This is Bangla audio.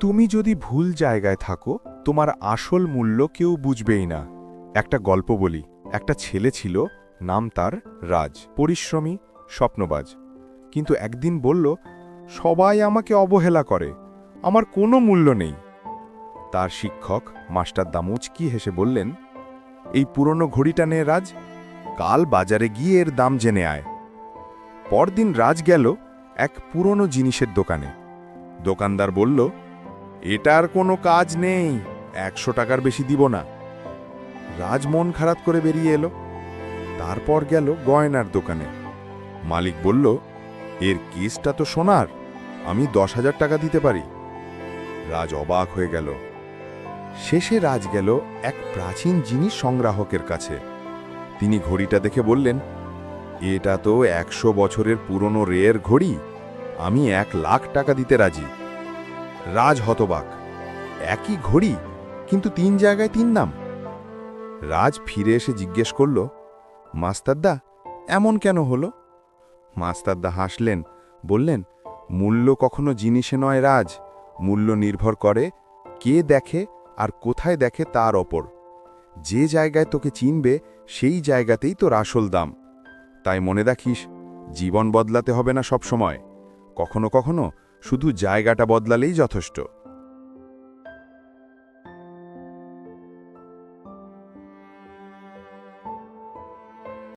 তুমি যদি ভুল জায়গায় থাকো, তোমার আসল মূল্য কেউ বুঝবেই না। একটা গল্প বলি। একটা ছেলে ছিল, নাম তার রাজ। পরিশ্রমী, স্বপ্নবাজ। কিন্তু একদিন বলল, সবাই আমাকে অবহেলা করে। আমার কোনো মূল্য নেই। তার শিক্ষক, মাস্টার দামুচকি হেসে বললেন, এই পুরনো ঘড়িটা নে রাজ, কাল বাজারে গিয়ে এর দাম জেনে আয়। পরদিন রাজ গেল এক পুরনো জিনিসের দোকানে। দোকানদার বলল এটার কোনো কাজ নেই। একশো টাকার বেশি দিব না। রাজ মন খারাপ করে বেরিয়ে এলো। তারপর গেল গয়নার দোকানে। মালিক বলল, এর কেসটা তো সোনার, আমি দশ হাজার টাকা দিতে পারি। রাজ অবাক হয়ে গেল। শেষে রাজ গেল এক প্রাচীন জিনিস সংগ্রাহকের কাছে। তিনি ঘড়িটা দেখে বললেন, এটা তো একশো বছরের পুরনো রেয়ের ঘড়ি। আমি এক লাখ টাকা দিতে রাজি। রাজ হতবাক। একই ঘড়ি, কিন্তু তিন জায়গায় তিন নাম। রাজ ফিরে এসে জিজ্ঞেস করল, মাস্তারদা, এমন কেন হলো? মাস্তারদা হাসলেন, বললেন, মূল্য কখনো জিনিসে নয় রাজ। মূল্য নির্ভর করে কে দেখে আর কোথায় দেখে তার ওপর। যে জায়গায় তোকে চিনবে, সেই জায়গাতেই তোর আসল দাম। তাই মনে রাখিস, জীবন বদলাতে হবে না সব সময় কখনো কখনো শুধু জায়গাটা বদলালেই যথেষ্ট।